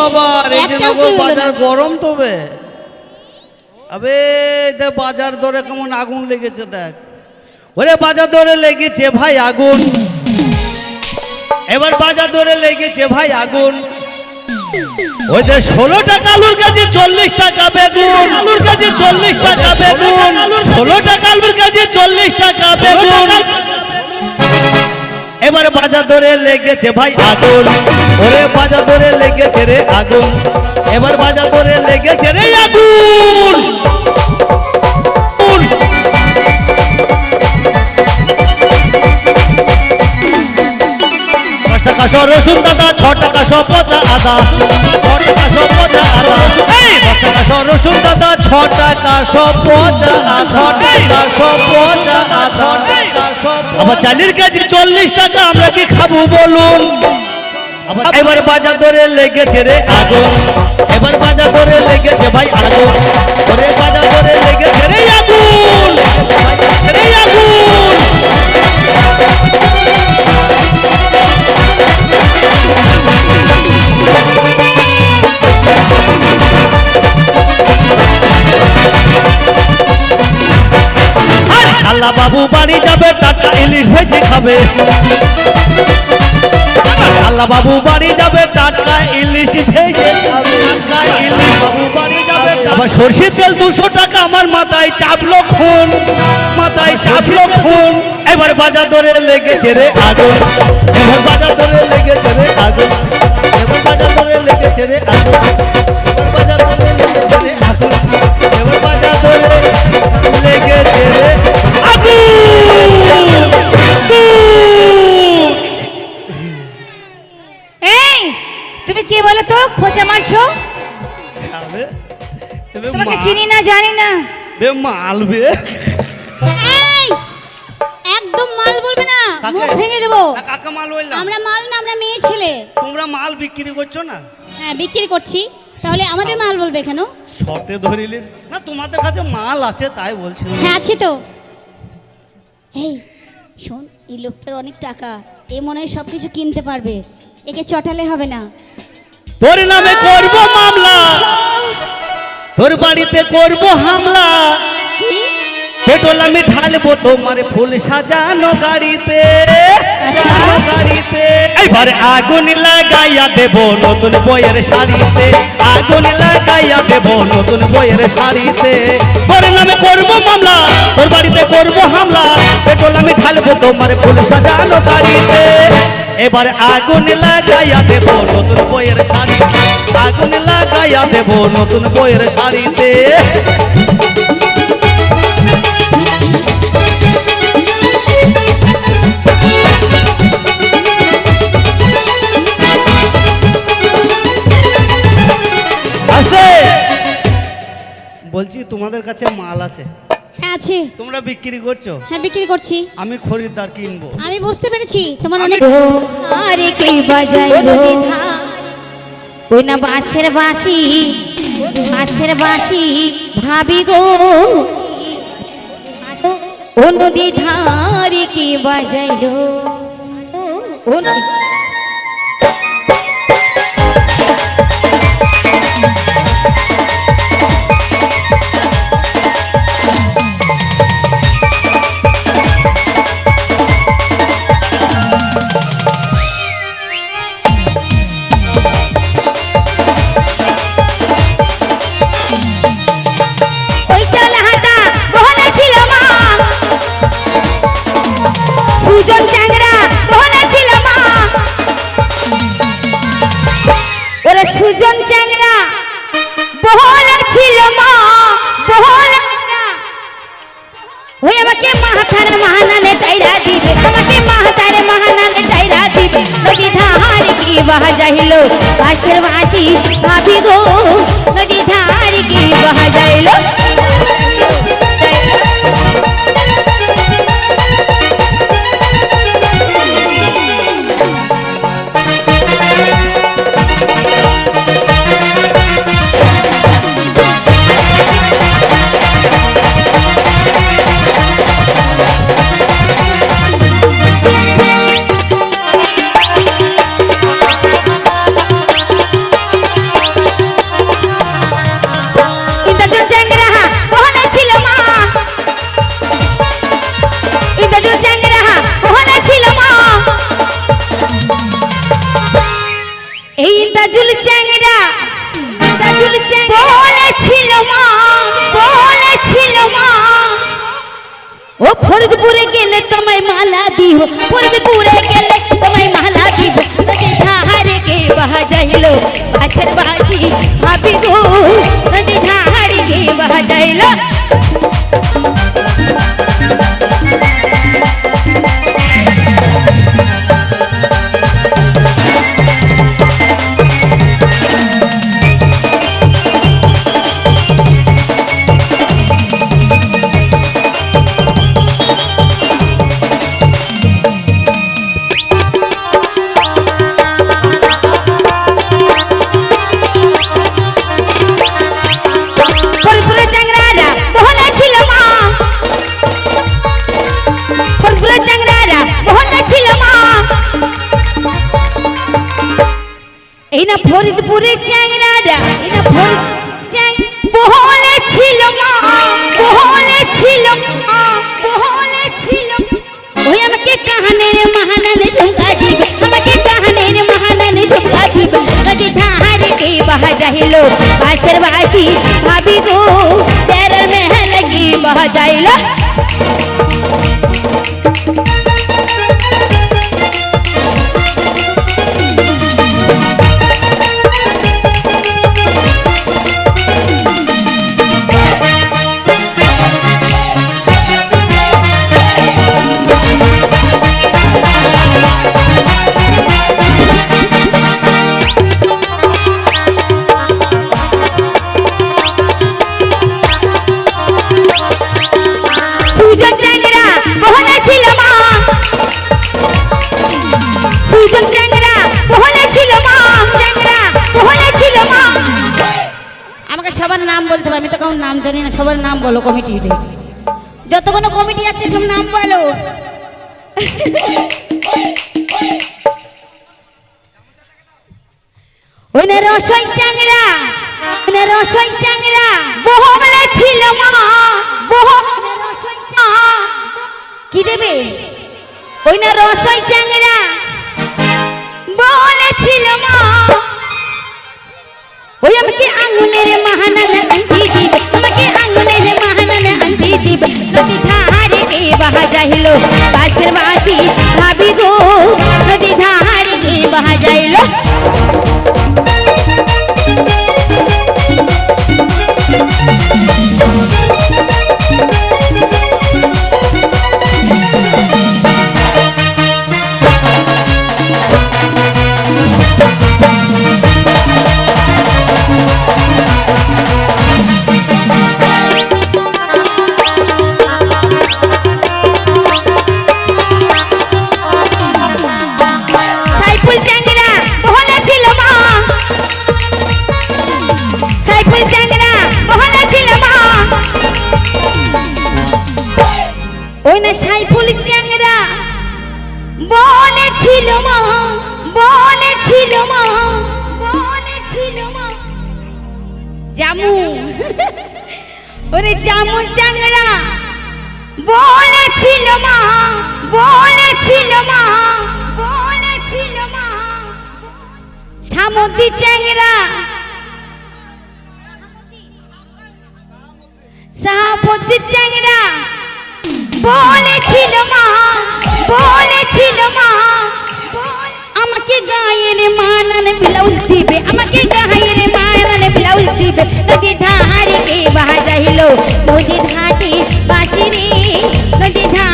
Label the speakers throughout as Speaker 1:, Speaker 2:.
Speaker 1: বাবা
Speaker 2: একটাও
Speaker 1: বাজার গরম তবে। আবে দেখ বাজার দরে কেমন আগুন লেগেছে দেখ। ওরে বাজার দরে লেগেছে ভাই আগুন। এবার বাজার দরে লেগেছে ভাই আগুন। ওই যে ষোলো টাকা আলুর কেজি চল্লিশ টাকা বেগুন। আলুর কেজি চল্লিশ টাকা বেগুন। এবার বাজার দরে লেগেছে ভাই আগুন। ওরে বাজার দরে লেগেছে রে আগুন। এবার বাজার দরে লেগেছে রে আগুন। দশ টাকা রসুন দাদা, ছ টাকা শ পচা আদা। ছ টাকা শ পচা আদা। দশ টাকা শ রসুন দাদা, ছ টাকা শ পচা ছ টাকা শ পচা আদা। আবার চালির কেজি চল্লিশ টাকা, আমরা কি খাব বলুন? এবার বাজার দরে লেগেছে রে আগুন। এবার বাজার দরে লেগেছে ভাই আগুন। ওরে বাজার দরে লেগেছে রে আগুন। বাবু বাড়ি যাবে ইলিশ ভেজে খাবে। আল্লাহ বাবু বাড়ি যাবে টাকা ইলিশ ভেজে খাবে। টাকা ইলিশ বাবু বাড়ি যাবে আবার সর্ষে তেল দুশো টাকা আমার মাথায় চাপলো খুন। মাথায় চাপলো খুন। এবার বাজার দরে লেগেছে রে আগুন। এবার বাজার দরে লেগেছে রে আগুন। এবার বাজার দরে লেগেছে রে আগুন।
Speaker 2: চিনি না জানি না।
Speaker 1: বে মালবে
Speaker 3: এই একদম মাল বলবে না মুখ ভেঙে দেবো।
Speaker 1: না, কাকা মাল বললাম?
Speaker 3: আমরা মাল না আমরা মেয়ে ছেলে।
Speaker 1: তোমরা মাল বিক্রি করছ না?
Speaker 3: হ্যাঁ বিক্রি করছি। তাহলে আমাদের মাল বলবে কেন?
Speaker 1: শর্টে ধরিলে না তোমাদের কাছে মাল আছে তাই বলছিলাম
Speaker 3: হ্যাঁ আছে তো। এই শোন এই লোকটার অনেক টাকা। এ মনে হয় সব কিছু কিনতে পারবে। একে চটালে হবে না।
Speaker 1: তোর নামে করব মামলা। তোর বাড়িতে করব হামলা।
Speaker 3: কি?
Speaker 1: পেট্রোল আমি ঢালবো তোমার ফুল সাজানো গাড়িতে।
Speaker 3: আচ্ছা।
Speaker 1: গাড়িতে। এবার আগুন লাগাইয়া দেব নতুন বইয়ের শাড়িতে। আগুন লাগাইয়া দেব নতুন বইয়ের শাড়িতে। তোর নামে করব মামলা তোর বাড়িতে করব হামলা। পেট্রোল আমি ঢালবো তোমার ফুল সাজানো গাড়িতে। এবার আগুন লাগাইয়া দেব নতুন বইয়ের শাড়িতে। আগুন লাগাইয়া দেব নতুন বইয়ের শাড়িতে। বলছি, তোমাদের কাছে মাল আছে।
Speaker 3: হ্যাঁ আছে।
Speaker 1: তোমরা বিক্রি করছ?
Speaker 3: হ্যাঁ বিক্রি করছি।
Speaker 1: আমি খরিদ্দার কিনবো।
Speaker 3: আমি বুঝতে পেরেছি। তোমার অনেক
Speaker 4: আরে ওই না বাঁশের বাঁশি বাঁশের বাঁশি ভাবি গো। ও নদী ধারে কে বাজাইলো ও নদী কি বাহা যাইল বাসের বাসি ভাবি গো নদী ধার কি ও ফরিদপুরে গেলে তোমায় মালা দিব ফরিদপুরে গেলে তোমায় মালা দিব নদী ধারে কে বাহা যাইল বাসের বাসি ভাবি গো নদী ধারে কে এই না ফরিদপুরে চ্যাংরারা এই না ফরিদ চ্যাং বলেছিল মা বলেছিল মা বলেছিল ওই আমাকে কাহানের মহানানে ঝুমকা দিবে, আমাকে কাহানের মহানানে ঝুমকা দিবে। নদী ধারে কে বাহা যাইলো বাসের বাসি ভাবি গো তেরর মেহল কি বাহা যাইলো সবার নাম বলো কমিটিতে। যত কোনো কমিটি আছে সব নাম বলো। ওই না রসই না রসই ছিল কি দেবে? ওই না রসই চ্যাংরা ওরে জামু চ্যাংরা, বলেছিল মা বলেছিল মা বলেছিল মা। সামুদ্রি চ্যাংরা সাহাপতি চ্যাংরা, বলেছিল মা বলেছিল মা। আমাকে গায়ের মানান ব্লাউজ দিবে দিবে নদী ধারে কে বাহা নদী ঘাটে বাঁচি নদী ধারে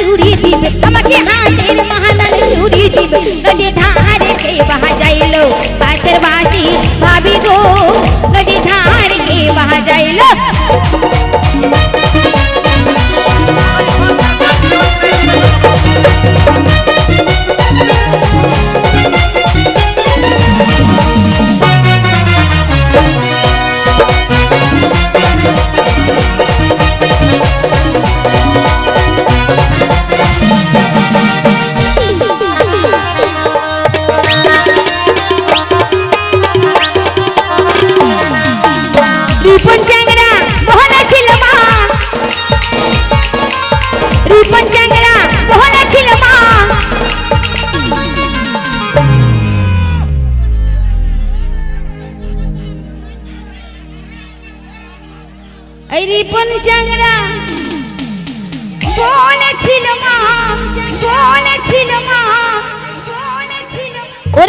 Speaker 4: মহানান চুরি দিবে আমাকে হাতের মহানান চুরি দিবে নদী ধারে কে বাহা যাইলো পাশের বাসি ভাবি গো নদী ধারে কে বাহা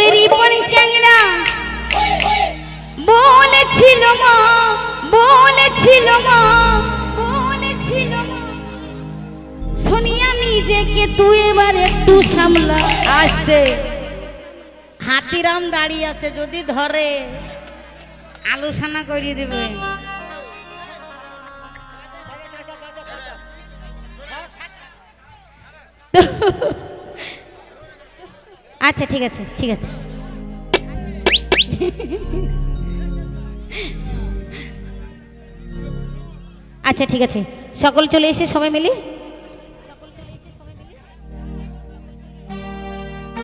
Speaker 4: ওরে রিপন চ্যাংরা। বলেছিল মা বলেছিল মা, বলেছিল সোনিয়া নিজেকে তুই এবার একটু সামলা।
Speaker 5: আসতে। হাতিরাম দাঁড়িয়ে আছে, যদি ধরে, আলোচনা করিয়ে দেবে।
Speaker 4: আচ্ছা ঠিক আছে ঠিক আছে। আচ্ছা ঠিক আছে। সকল চলে এসে সবাই মিলে